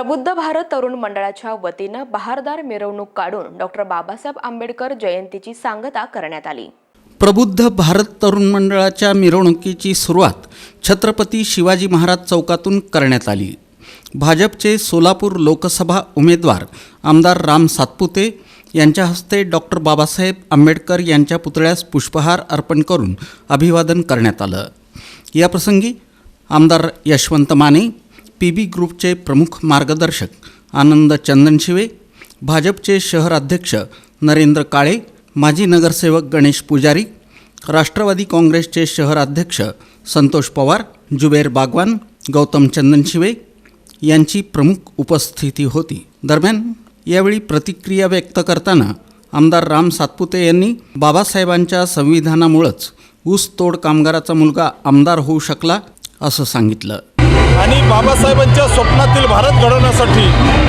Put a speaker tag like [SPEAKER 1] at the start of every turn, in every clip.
[SPEAKER 1] प्रबुद्ध भारत तरुण मंडळाच्या वतीनं बहारदार मिरवणूक काढून डॉक्टर बाबासाहेब आंबेडकर जयंतीची सांगता करण्यात आली.
[SPEAKER 2] प्रबुद्ध भारत तरुण मंडळाच्या मिरवणुकीची सुरुवात छत्रपती शिवाजी महाराज चौकातून करण्यात आली. भाजपचे सोलापूर लोकसभा उमेदवार आमदार राम सातपुते यांच्या हस्ते डॉक्टर बाबासाहेब आंबेडकर यांच्या पुतळ्यास पुष्पहार अर्पण करून अभिवादन करण्यात आलं. याप्रसंगी आमदार यशवंत माने पी बी ग्रुपचे प्रमुख मार्गदर्शक आनंद चंदनशिवे भाजपचे शहर अध्यक्ष नरेंद्र काळे माजी नगरसेवक गणेश पुजारी राष्ट्रवादी काँग्रेसचे शहर अध्यक्ष संतोष पवार जुबेर बागवान गौतम चंदनशिवे यांची प्रमुख उपस्थिती होती. दरम्यान यावेळी प्रतिक्रिया व्यक्त करताना आमदार राम सातपुते यांनी बाबासाहेबांच्या संविधानामुळंच ऊसतोड कामगाराचा मुलगा आमदार होऊ शकला असं सांगितलं.
[SPEAKER 3] आणि बाबासाहेबांच्या स्वप्नातील भारत घडवण्यासाठी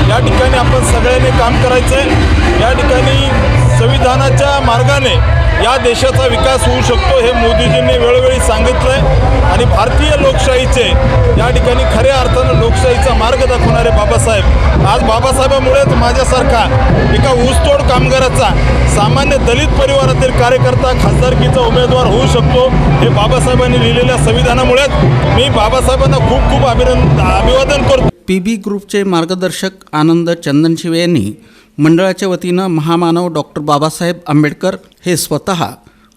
[SPEAKER 3] या ठिकाणी आपण सगळ्यांनी काम करायचं आहे या ठिकाणी संविधानाच्या मार्गाने या देशाचा विकास होऊ शकतो हे मोदीजींनी वेळोवेळी सांगितलं आहे आणि भारतीय लोकशाहीचे या ठिकाणी खऱ्या अर्थानं लोकशाहीचा मार्ग दाखवणारे बाबासाहेब. आज बाबासाहेबामुळेच माझ्यासारखा एका ऊसतोड कामगाराचा सामान्य दलित परिवारातील कार्यकर्ता खासदारकीचा उमेदवार होऊ शकतो हे बाबासाहेबांनी लिहिलेल्या संविधानामुळेच मी बाबासाहेबांना खूप खूप अभिनंद अभिवादन करतो.
[SPEAKER 2] पी बी ग्रुपचे मार्गदर्शक आनंद चंदनशिवे यांनी मंडळाच्या वतीनं महामानव डॉक्टर बाबासाहेब आंबेडकर हे स्वतः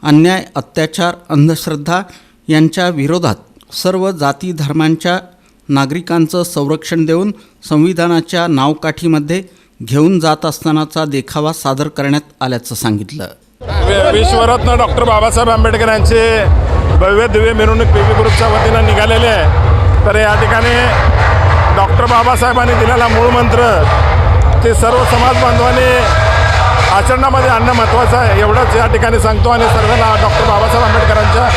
[SPEAKER 2] अन्याय अत्याचार अंधश्रद्धा यांच्या विरोधात सर्व जाती धर्मांच्या नागरिकांचं संरक्षण देऊन संविधानाच्या नावकाठीमध्ये घेऊन जात असतानाचा देखावा सादर करण्यात आल्याचं सांगितलं.
[SPEAKER 3] विश्वरत्न डॉक्टर बाबासाहेब आंबेडकर यांचे भव्य दिव्य मिरवणूक पीपी ग्रुपच्या वतीनं निघालेले आहे. तर या ठिकाणी डॉक्टर बाबासाहेबांनी दिलेला मूळ मंत्र ते सर्व समाज बांधवांनी आचरणामध्ये आणणं महत्त्वाचं आहे. एवढंच या ठिकाणी सांगतो आणि सर्वांना डॉक्टर बाबासाहेब आंबेडकरांच्या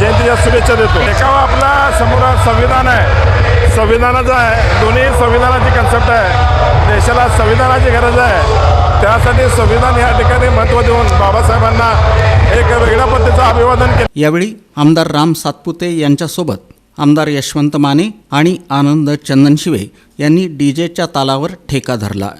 [SPEAKER 3] जयंतीच्या शुभेच्छा देतो. एकावर आपला समोर संविधान आहे. संविधानाचं आहे. दोन्ही संविधानाची कन्सेप्ट आहे. देशाला संविधानाची गरज आहे. त्यासाठी संविधान या ठिकाणी महत्त्व देऊन बाबासाहेबांना एक वेगळ्या पद्धतीचं अभिवादन केलं.
[SPEAKER 2] यावेळी आमदार राम सातपुते यांच्यासोबत आमदार यशवंत माने आणि आनंद चंदनशिवे यांनी डीजेच्या तालावर ठेका धरला.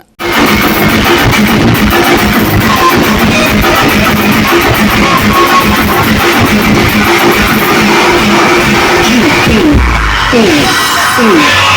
[SPEAKER 4] Ooh.